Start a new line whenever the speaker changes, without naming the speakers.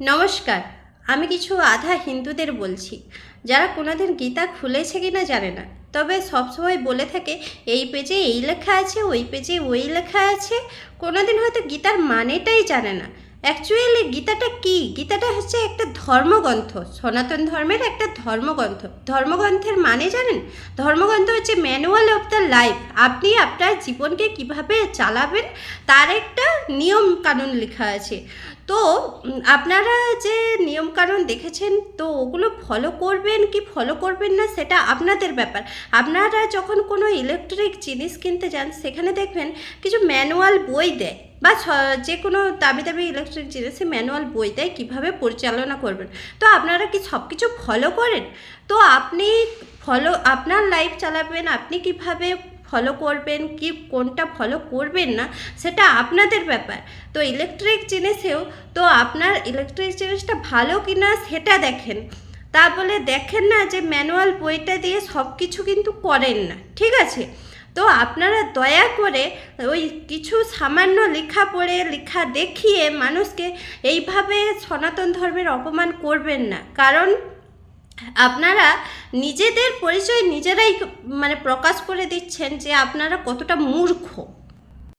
নমস্কার, আমি কিছু আধা হিন্দুদের বলছি। যারা কোনোদিন গীতা খুলেছে কি না জানে না। তবে সবসময় বলে থাকে, এই পেজে এই লেখা আছে, ওই পেজে ওই লেখা আছে। কোনোদিন হয়তো গীতার মানেটাই জানে না। অ্যাকচুয়ালি গীতাটা কি? গীতাটা হচ্ছে একটা ধর্মগ্রন্থ, সনাতন ধর্মের একটা ধর্মগ্রন্থ। ধর্মগ্রন্থের মানে জানেন? ধর্মগ্রন্থ হচ্ছে ম্যানুয়াল অফ দ্য লাইফ। আপনি আপনার জীবনকে কীভাবে চালাবেন, তার একটা নিয়ম কানুন লেখা আছে। তো আপনারা যে নিয়মকানুন দেখেছেন, তো ওগুলো ফলো করবেন কি ফলো করবেন না সেটা আপনাদের ব্যাপার। আপনারা যখন কোনো ইলেকট্রিক জিনিস কিনতে যান, সেখানে দেখবেন কিছু ম্যানুয়াল বই দেয় বা যে কোনো দাবি দাবি ইলেকট্রিক জিনিসে ম্যানুয়াল বই দেয় কীভাবে পরিচালনা করবেন। তো আপনারা কি সব কিছু ফলো করেন? তো আপনি ফলো আপনার লাইফ চালাবেন, আপনি কীভাবে ফলো করবেন, কি, কোনটা ফলো করবেন না, সেটা আপনাদের ব্যাপার। তো ইলেকট্রিক জিনিসেও, তো আপনার ইলেকট্রিক জিনিসটা ভালো কি না সেটা দেখেন। তা বলে দেখেন না যে ম্যানুয়াল বইটা দিয়ে সব কিছু কিন্তু করেন না, ঠিক আছে? তো আপনারা দয়া করে ওই কিছু সামান্য লেখা পড়ে, লেখা দেখিয়ে মানুষকে এইভাবে সনাতন ধর্মের অপমান করবেন না। কারণ আপনারা নিজেদের পরিচয় নিজেরাই মানে প্রকাশ করে দিচ্ছেন যে আপনারা কতটা মূর্খ।